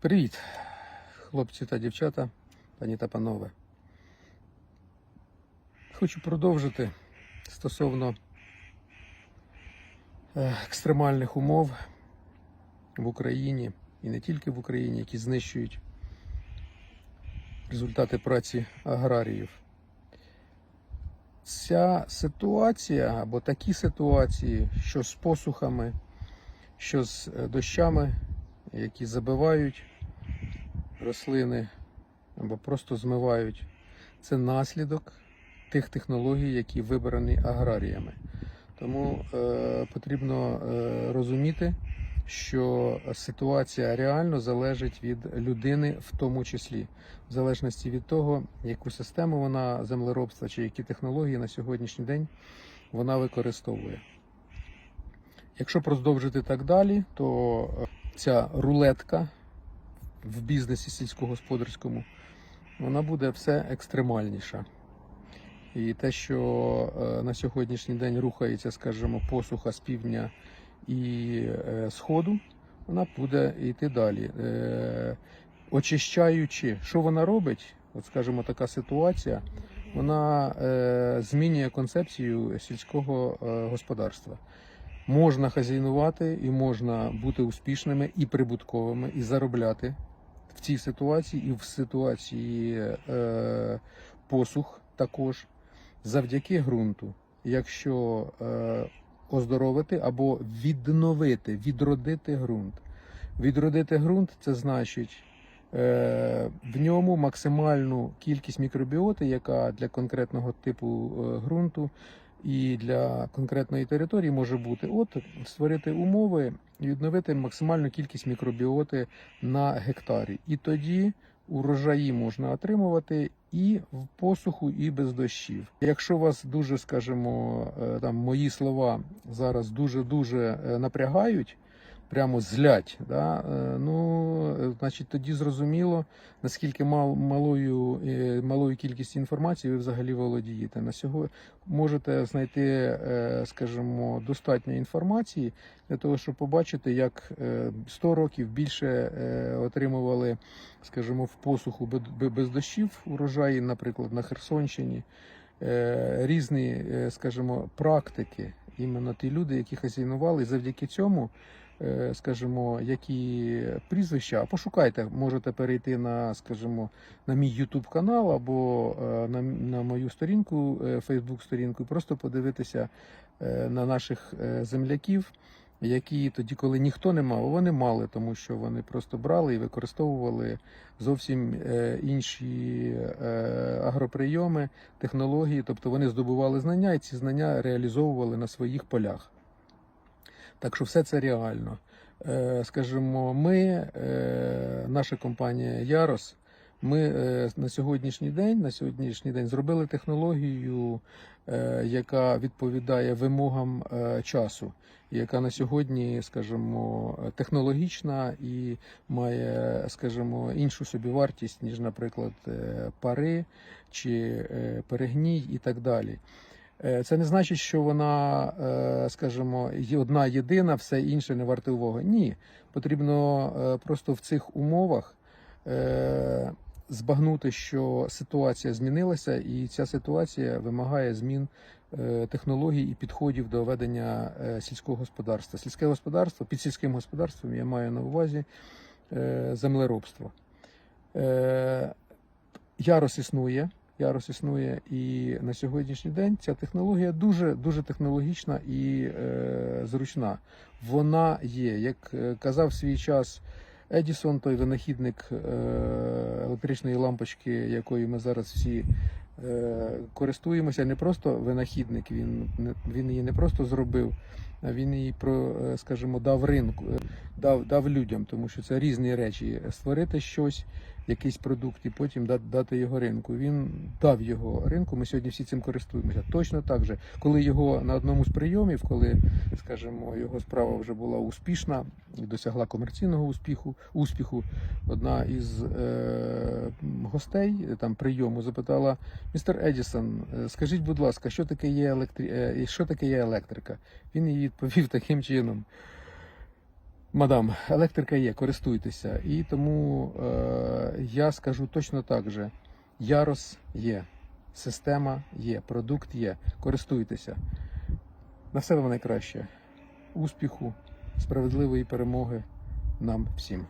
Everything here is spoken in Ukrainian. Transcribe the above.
Привіт, хлопці та дівчата, пані та панове. Хочу продовжити стосовно е, екстремальних умов в Україні і не тільки в Україні, які знищують результати праці аграріїв. Ця ситуація або такі ситуації, що з посухами, що з е, дощами, які забивають рослини або просто змивають, це наслідок тих технологій, які вибрані аграріями. Тому е, потрібно е, розуміти, що ситуація реально залежить від людини, в тому числі, в залежності від того, яку систему вона землеробства чи які технології на сьогоднішній день вона використовує. Якщо продовжити так далі, то е, ця рулетка в бізнесі сільськогосподарському вона буде все екстремальніша. І те, що е, на сьогоднішній день рухається, скажімо, посуха з півдня і е, сходу, вона буде йти далі. Е, Очищаючи, що вона робить, от скажімо, така ситуація, вона змінює концепцію сільського господарства. Можна хазяйнувати і можна бути успішними і прибутковими, і заробляти в цій ситуації, і в ситуації е, посух також завдяки ґрунту. Якщо е, оздоровити або відновити, відродити ґрунт. Відродити ґрунт це значить е, в ньому максимальну кількість мікробіоти, яка для конкретного типу е, ґрунту і для конкретної території може бути. От створити умови і відновити максимальну кількість мікробіоти на гектарі. І тоді урожаї можна отримувати і в посуху, і без дощів. Якщо вас дуже, скажімо, е, там мої слова зараз дуже дуже напрягають. Прямо злять, да? е, ну, е, значить, тоді зрозуміло, наскільки мал, малою, е, малою кількістю інформації ви взагалі володієте. На сьогодні можете знайти, скажімо, достатньо інформації для того, щоб побачити, як е, 100 років більше отримували, скажімо, в посуху бе- без дощів урожаї, наприклад, на Херсонщині. Різні, скажімо, практики, іменно ті люди, які хазяйнували, завдяки цьому е, скажімо, які прізвища, а пошукайте, можете перейти на, скажімо, на мій YouTube канал або е, на, на мою сторінку, Facebook сторінку, і просто подивитися е, на наших е, земляків, які тоді, коли ніхто не мав, вони мали, тому що вони просто брали і використовували зовсім е, інші е, агроприйоми, технології, тобто вони здобували знання і ці знання реалізовували на своїх полях. Так що все це реально. Е, Скажімо, ми, наша компанія Ярос, ми е, на сьогоднішній день, на сьогоднішній день зробили технологію, е, яка відповідає вимогам е, часу, яка на сьогодні, скажімо, технологічна і має, скажімо, іншу собівартість, ніж, наприклад, пари чи перегній і так далі. Це не значить, що вона, скажімо, одна єдина, все інше не варте уваги. Ні, потрібно просто в цих умовах збагнути, що ситуація змінилася, і ця ситуація вимагає змін е, технологій і підходів до ведення е, сільського господарства. Сільське господарство під сільським господарством я маю на увазі е, землеробство. Ярос існує. Ярос існує і на сьогоднішній день ця технологія дуже дуже технологічна і е, зручна. Вона є, як казав свій час Едісон, той винахідник е, електричної лампочки, якою ми зараз всі е, користуємося. Не просто винахідник, він, він її не просто зробив, а він її е, скажімо, дав ринку, дав, дав людям, тому що це різні речі. Створити щось якийсь продукт і потім дати його ринку. Він дав його ринку. Ми сьогодні всі цим користуємося. Точно так же, коли його на одному з прийомів, коли, скажімо, його справа вже була успішна і досягла комерційного успіху, успіху, одна із е, гостей е, там прийому запитала містер Едісон, е, скажіть, будь ласка, що таке є електри... е, що таке є електрика? Він їй відповів таким чином. Мадам, електрика є, користуйтеся. І тому е, я скажу точно так же: Ярос є, система є, продукт є. Користуйтеся. На вам найкраще. Успіху, справедливої перемоги нам всім.